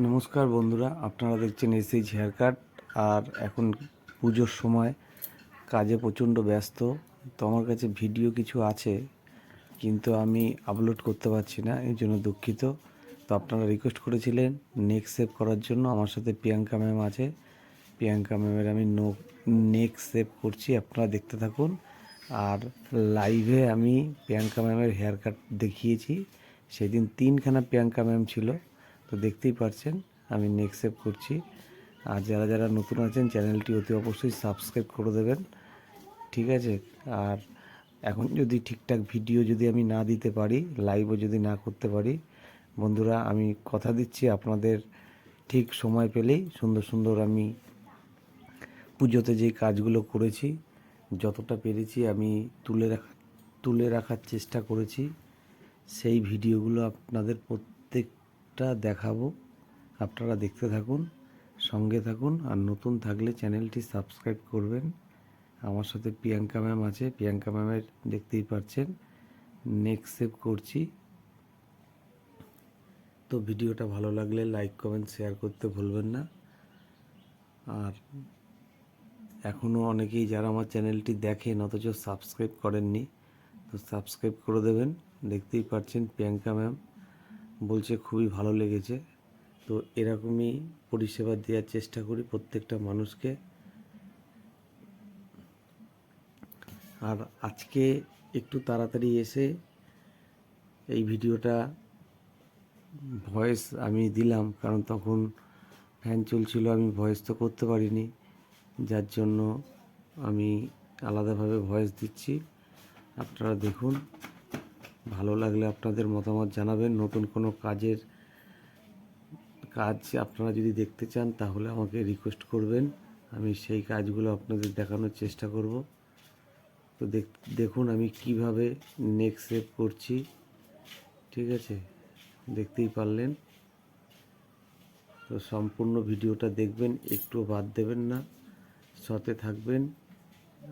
নমস্কার বন্ধুরা, আপনারা দেখছেন এসএইচ হেয়ার কাট আর এখন পুজোর সময়, কাজে প্রচণ্ড ব্যস্ত, তো আমার কাছে ভিডিও কিছু আছে, কিন্তু আমি আপলোড করতে পারছি না, এই জন্য দুঃখিত। তো আপনারা রিকোয়েস্ট করেছিলেন নেক সেভ করার জন্য, আমার সাথে প্রিয়াঙ্কা ম্যাম আছে। প্রিয়াঙ্কা ম্যামের আমি নো নেক সেভ করছি, আপনারা দেখতে থাকুন। আর লাইভে আমি প্রিয়াঙ্কা ম্যামের হেয়ার কাট দেখিয়েছি, সেদিন তিনখানা প্রিয়াঙ্কা ম্যাম ছিল। তো দেখতেই পারছেন, আমি নেক সেভ করছি। আর যারা যারা নতুন আছেন চ্যানেলটি অতি অবশ্যই সাবস্ক্রাইব করে দেবেন, ঠিক আছে? আর এখন যদি ঠিকঠাক ভিডিও যদি আমি না দিতে পারি লাইভও যদি না করতে পারি, বন্ধুরা, আমি কথা দিচ্ছি আপনাদের ঠিক সময় পেলেই, সুন্দর সুন্দর আমি পুজোতে যেই কাজগুলো করেছি, যতটা পেরেছি আমি তুলে রাখা, তুলে রাখার চেষ্টা করেছি। সেই ভিডিওগুলো আপনাদের প্রত্যেকটা দেখাবো। আপনারা দেখতে থাকুন, সঙ্গে থাকুন, আর নতুন থাকলে চ্যানেলটি সাবস্ক্রাইব করবেন। আমার সাথে প্রিয়াঙ্কা ম্যাম আছে, প্রিয়াঙ্কা ম্যামের দেখতেই পাচ্ছেন। নেক্সট সেভ করছি। তো ভিডিওটা ভালো লাগলে লাইক কমেন্ট শেয়ার করতে ভুলবেন না। আর এখনও অনেকেই যারা আমার চ্যানেলটি দেখেন, অথচ সাবস্ক্রাইব করেননি, তো সাবস্ক্রাইব করে দেবেন। দেখতেই পাচ্ছেন প্রিয়াঙ্কা ম্যাম। বলছে খুবই ভালো লেগেছে। তো এরকমই পরিষেবা দেওয়ার চেষ্টা করি প্রত্যেকটা মানুষকে। আর আজকে একটু তাড়াতাড়ি এসে এই ভিডিওটা ভয়েস আমি দিলাম, কারণ তখন ফ্যান চলছিল, আমি ভয়েস তো করতে পারিনি। যার জন্য আমি আলাদাভাবে ভয়েস দিচ্ছি। আপনারা দেখুন। ভালো লাগলে আপনাদের মতামত জানাবেন। নতুন কোনো কাজের কাজ আপনারা যদি দেখতে চান, তাহলে আমাকে রিকোয়েস্ট করবেন। আমি সেই কাজগুলো আপনাদের দেখানোর চেষ্টা করব। তো দেখ- দেখুন আমি কীভাবে নেক সেভ করছি। ঠিক আছে? দেখতেই পারলেন। তো সম্পূর্ণ ভিডিওটা দেখবেন একটু বাদ দেবেন না। সাথে থাকবেন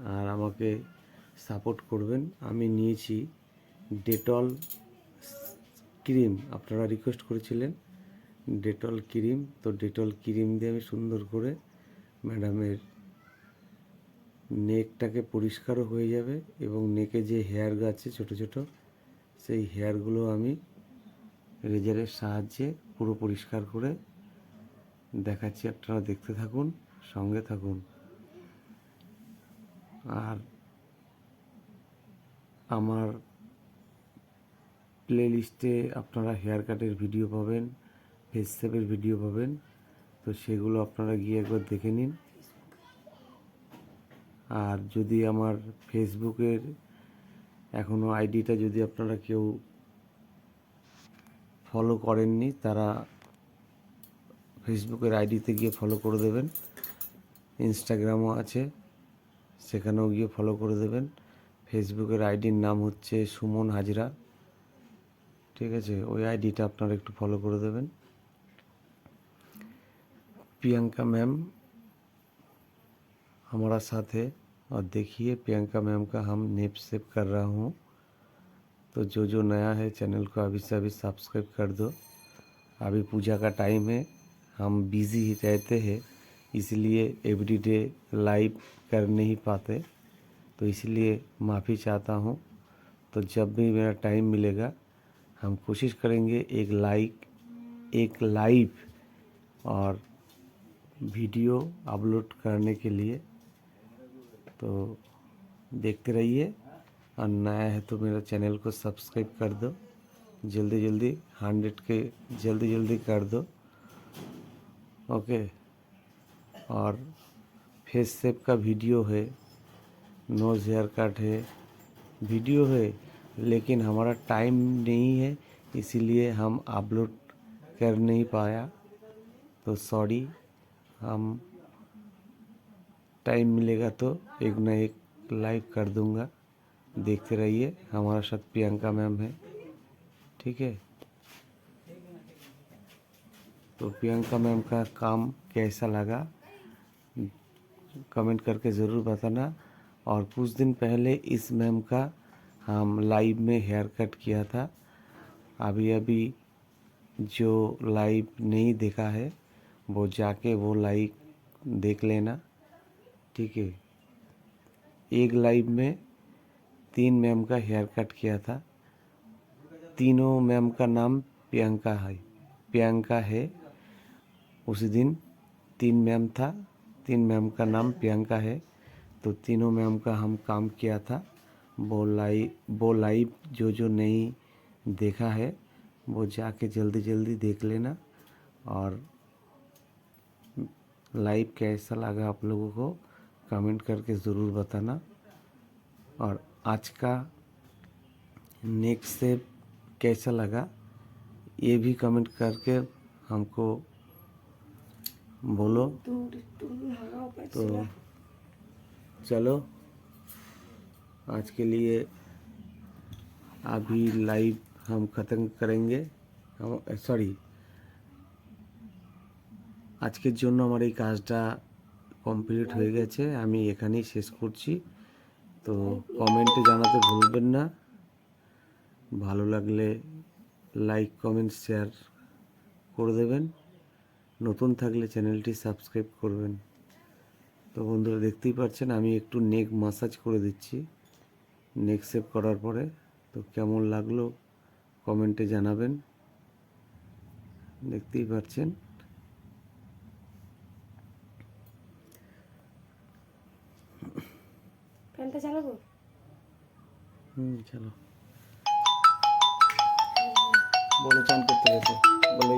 আর আমাকে সাপোর্ট করবেন। আমি নিয়েছি ডেটল ক্রিম, আপনারা রিকোয়েস্ট করেছিলেন ডেটল ক্রিম, তো ডেটল ক্রিম দিয়ে আমি সুন্দর করে ম্যাডামের নেকটাকে পরিষ্কারও হয়ে যাবে এবং নেকে যে হেয়ার আছে ছোট ছোট, সেই হেয়ারগুলো আমি রেজারের সাহায্যে পুরো পরিষ্কার করে দেখাচ্ছি, আপনারা দেখতে থাকুন, সঙ্গে থাকুন। আর আমার প্লে লিস্টে আপনারা হেয়ার কাটের ভিডিও পাবেন ফেস সেপের ভিডিও পাবেন। তো সেগুলো আপনারা গিয়ে একবার দেখে নিন। আর যদি আমার ফেসবুকের এখনও আইডিটা যদি আপনারা কেউ ফলো করেননি, তারা ফেসবুকের আইডিতে গিয়ে ফলো করে দেবেন। ইনস্টাগ্রামও আছে, সেখানেও গিয়ে ফলো করে দেবেন। ফেসবুকের আইডির নাম হচ্ছে সুমন হাজরা। ঠিক আছে ওই আইডিটা আপনারা একটু ফলো করে দেবেন प्रियंका मैम हमारा साथ है और देखिए प्रियंका मैम का हम नेप सेव कर रहा हूँ तो जो जो नया है चैनल को अभी से अभी सब्सक्राइब कर दो अभी पूजा का टाइम है हम बिज़ी ही रहते हैं इसलिए एवरीडे लाइव कर नहीं पाते तो इसलिए माफ़ी चाहता हूँ तो जब भी मेरा टाइम मिलेगा हम कोशिश करेंगे एक लाइक एक लाइव और वीडियो अपलोड करने के लिए। तो देखते रहिए और नया है तो मेरा चैनल को सब्सक्राइब कर दो। जल्दी जल्दी हंड्रेड के जल्दी जल्दी कर दो। ओके और फेस सेप का वीडियो है नोज़ हेयर कट है वीडियो है। लेकिन हमारा टाइम नहीं है, इसीलिए हम अपलोड कर नहीं पाया। तो सॉरी, हम टाइम मिलेगा तो एक ना एक लाइव कर दूँगा। देखते रहिए, हमारा साथ प्रियंका मैम है, ठीक है? तो प्रियंका मैम का काम कैसा लगा? कमेंट करके ज़रूर बताना। और कुछ दिन पहले इस मैम का हम लाइव में हेयर कट किया था। अभी अभी जो लाइव नहीं देखा है, वो जाके वो लाइव देख लेना, ठीक है। एक लाइव में तीन मैम का हेयर कट किया था। तीनों मैम का नाम प्रियंका है। प्रियंका है, उसी दिन तीन मैम था। तीन मैम का नाम प्रियंका है। तो तीनों मैम का हम काम किया था। वो लाइव वो लाइव जो जो नहीं देखा है वो जाके जल्दी जल्दी देख लेना और लाइव कैसा लगा आप लोगों को कमेंट करके ज़रूर बताना। और आज का नेक्स्ट से कैसा लगा ये भी कमेंट करके हमको बोलो। तो चलो। आज के लिए अभी लाइव हम ख़त्म करेंगे हम সরি আজকের জন্য আমার এই কাজটা কমপ্লিট হয়ে গেছে আমি এখানেই শেষ করছি তো কমেন্টে জানাতে ভুলবেন না ভালো লাগলে লাইক কমেন্ট শেয়ার করে দেবেন নতুন থাকলে চ্যানেলটি সাবস্ক্রাইব করবেন তো বন্ধুরা দেখতেই পাচ্ছেন আমি একটু নেক মাসাজ করে দিচ্ছি নেক সেভ করার পরে তো কেমন লাগল কমেন্টে জানাবেন। দেখতেই পাচ্ছেন। ফ্যানটা চালাবো? হুম চলো বলো চান করতে গেছে বলে